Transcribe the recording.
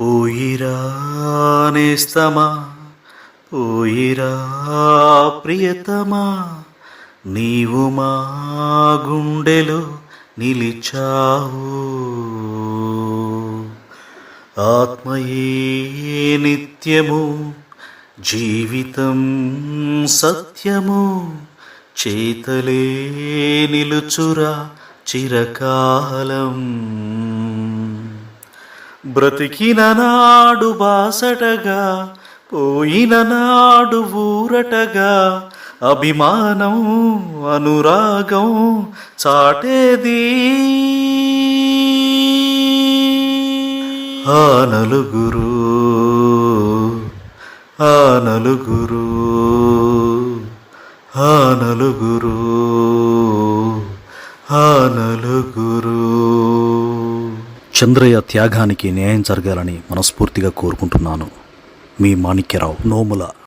పోయిరా నేస్తమా? పోయిరా ప్రియతమా? నీవు మా గుండెలో నిలిచావు. ఆత్మయే నిత్యము జీవితం సత్యము చేతలే నిలుచురా చిరకాలం. బ్రతికిన నాడు బాసటగా పోయిన నాడు ఊరటగా అభిమానం అనురాగం చాటేది. ఆ నలుగురు ఆ నలుగురు ఆ నలుగురు ఆ నలుగురు. చంద్రయ్య త్యాగానికి న్యాయం జరగాలని మనస్ఫూర్తిగా కోరుకుంటున్నాను. మీ మాణిక్యరావు నోముల